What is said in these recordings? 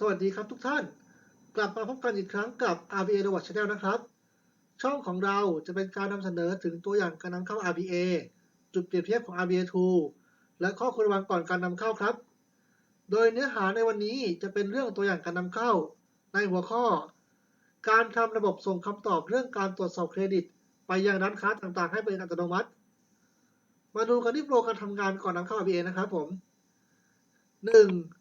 สวัสดีครับทุกท่าน กลับมาพบกันอีกครั้งกับ RBA Robot Channel นะครับ ช่องของเราจะเป็นการนำเสนอถึงตัวอย่างการนำเข้า RBA จุดเปรียบเทียบของ RBA Tool และข้อควรระวังก่อนการนำเข้าครับ โดยเนื้อหาในวันนี้จะเป็นเรื่องตัวอย่างการนำเข้า ในหัวข้อ การทำระบบส่งคำตอบเรื่องการตรวจสอบเครดิต ไปยังร้านค้าต่างๆ ให้เป็นอัตโนมัติ มาดูกันที่โปรการทำงานก่อนนำเข้า RBA นะครับผม 1.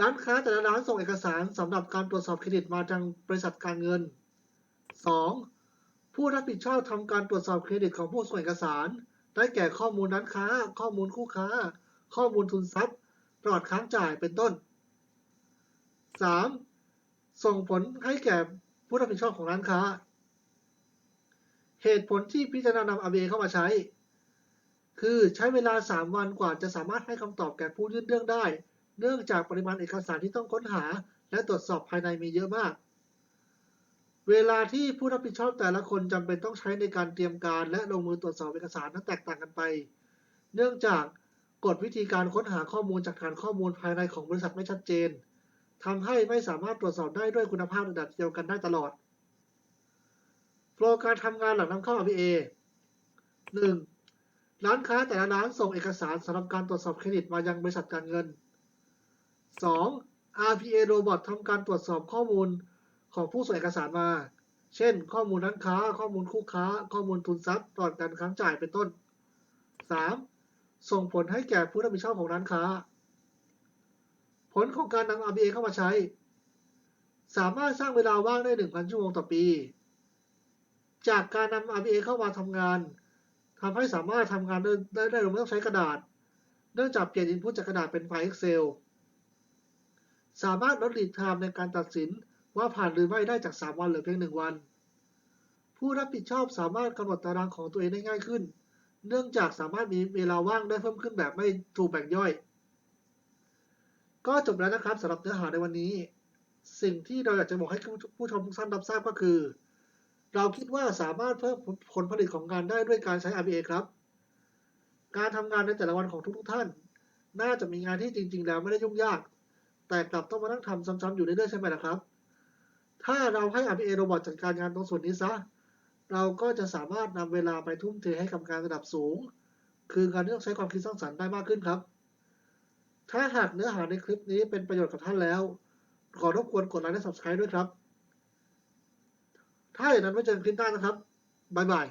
ร้านค้าแต่ละร้านส่งเอกสารสำหรับการตรวจสอบเครดิตมาทางบริษัทการเงิน 2. ผู้รับผิดชอบทำการตรวจสอบเครดิตของผู้ส่งเอกสาร ได้แก่ข้อมูลร้านค้า ข้อมูลคู่ค้า ข้อมูลทุนทรัพย์ประวัติค้างจ่ายเป็นต้น 3. ส่งผลให้แก่ผู้รับผิดชอบของร้านค้า เหตุผลที่พิจารณานำ RBA เข้ามาใช้ คือใช้เวลา 3 วันกว่าจะสามารถให้คำตอบแก่ผู้ยื่นเรื่องได้ เนื่องจากปริมาณเอกสารที่ต้องค้นหา และตรวจสอบภายในมีเยอะมาก เวลาที่ผู้รับผิดชอบแต่ละคนจำเป็นต้องใช้ในการเตรียมการ และลงมือตรวจสอบเอกสารนั้นแตกต่างกันไป เนื่องจากกฎวิธีการค้นหาข้อมูลจากฐานข้อมูลภายในของบริษัทไม่ชัดเจนทำให้ไม่สามารถตรวจสอบได้ด้วยคุณภาพระดับเดียวกันได้ตลอดโปรการทำงานหลังนำเข้า RBA 1. ร้านค้าแต่ละร้านส่งเอกสารสำหรับการตรวจสอบเครดิตมายังบริษัทการเงิน 2. RPA Robot ทำการตรวจสอบข้อมูลของผู้ส่งเอกสารมา เช่น ข้อมูลร้านค้า ข้อมูลคู่ค้า ข้อมูลทุนทรัพย์ตอดการค้างจ่ายเป็นต้น 3. ส่งผลให้แก่ผู้รับผิดชอบของร้านค้า ผลของการนำ RBA เข้ามาใช้ สามารถสร้างเวลาว่างได้ 1,000 ชั่วโมงต่อปี จากการนำ RBA เข้ามาทำงานทำให้สามารถทำงานได้ได้ได้โดยไม่ต้องใช้กระดาษ เนื่องจากเปลี่ยน input จากกระดาษเป็นไฟล์ Excel สามารถลด lead time ในการตัดสินว่าผ่านหรือไม่ได้จาก 3 วันเหลือเพียง 1 วัน ผู้รับผิดชอบสามารถกำหนดตารางของตัวเองได้ง่ายขึ้น เนื่องจากสามารถมีเวลาว่างได้เพิ่มขึ้นแบบไม่ถูกแบ่งย่อย ก็จบแล้วนะครับสำหรับเนื้อหาในวันนี้ สิ่งที่เราอยากจะบอกให้ผู้ชมทุกท่านรับทราบก็คือ เราคิดว่าสามารถเพิ่มผลผลิตของงานได้ด้วยการใช้ RPA ครับ การทำงานในแต่ละวันของทุกๆท่าน น่าจะมีงานที่จริง ๆ แล้วไม่ได้ยุ่งยาก แต่กลับต้องมานั่งทำซ้ำๆอยู่เรื่อยๆใช่ไหมล่ะครับ ถ้าเราให้ RPA Robot จัดการงานตรงส่วนนี้ซะ เราก็จะสามารถนำเวลาไปทุ่มเทให้กับการระดับสูง คือการที่ต้องใช้ความคิดสร้างสรรค์ได้มากขึ้นครับ ถ้าหากเนื้อหาในคลิปนี้เป็นประโยชน์กับท่านแล้ว ขอรบกวนกดไลค์และ Subscribe ด้วยครับ ถ้าอย่างนั้นไว้เจอกันคลิปหน้านะครับ บ๊ายบาย